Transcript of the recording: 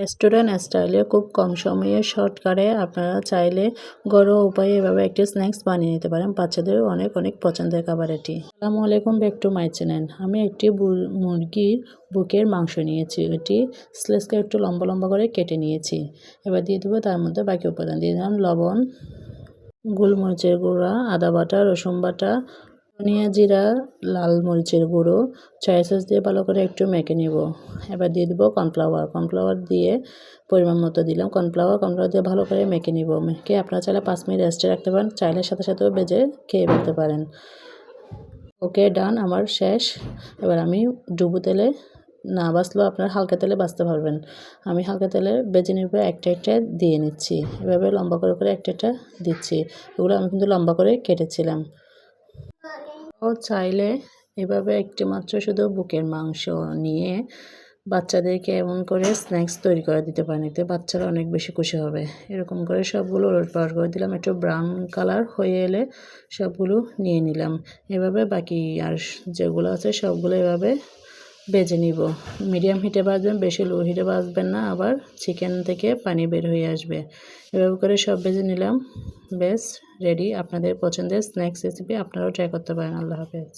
Restaurant স্টাইলে খুব কম সময়ে শর্টকাটে আপনারা চাইলে ঘরোয়া উপায়ে এভাবে একটি স্ন্যাক্স বানিয়ে নিতে পারেন। বাচ্চাদের অনেক অনেক পছন্দের খাবার এটি। আসসালামু আলাইকুম, ব্যাক টু মাই চ্যানেল। আমি একটি মুরগির বুকের মাংস নিয়েছি। এটি স্লেসকে একটু লম্বা লম্বা করে কেটে নিয়েছি। এবার দিয়ে দেবো তার মধ্যে বাকি উপাদান। দিয়ে দিলাম লবণ, গোলমরিচের গুঁড়া, আদা বাটা, রসুন বাটা ধনিয়া জিরা, লাল মরিচের গুঁড়ো চয়া সস দিয়ে ভালো করে একটু মেখে নিব। এবার দিয়ে দিব কর্নফ্লাওয়ার। কর্নফ্লাওয়ার দিয়ে পরিমাণ মতো দিলাম। কর্নফ্লাওয়ার কর্নফ্লাওয়ার দিয়ে ভালো করে মেখে নিব। মেখে আপনারা চাইলে পাঁচ মিনিট রেস্টে রাখতে পারেন, চাইলে সাথে সাথেও বেজে খেয়ে ফেলতে পারেন। ওকে, ডান, আমার শেষ। এবার আমি ডুবু তেলে না বাঁচলেও আপনার হালকা তেলে বাঁচতে পারবেন। আমি হালকা তেলে বেজে নিব একটা একটা দিয়ে নিচ্ছি। এভাবে লম্বা করে করে একটা একটা দিচ্ছি। এগুলো আমি কিন্তু লম্বা করে কেটেছিলাম। ও চাইলে এভাবে একটি মাত্র শুধু বুকের মাংস নিয়ে বাচ্চাদেরকে এমন করে স্ন্যাক্স তৈরি করে দিতে পারেন। এতে বাচ্চারা অনেক বেশি খুশি হবে। এরকম করে সবগুলো রোড পাউড করে দিলাম। একটু ব্রাউন কালার হয়ে এলে সবগুলো নিয়ে নিলাম। এভাবে বাকি আর যেগুলো আছে সবগুলো এভাবে বেজে নিব। মিডিয়াম হিটে ভাজবেন, বেশি লো হিটে ভাজবেন না। আবার চিকেন থেকে পানি বের হয়ে আসবে। এভাবে করে সব বেজে নিলাম। বেশ রেডি আপনাদের পছন্দের স্ন্যাক্স রেসিপি আপনারাও ট্রাই করতে পারেন। আল্লাহ হাফেজ।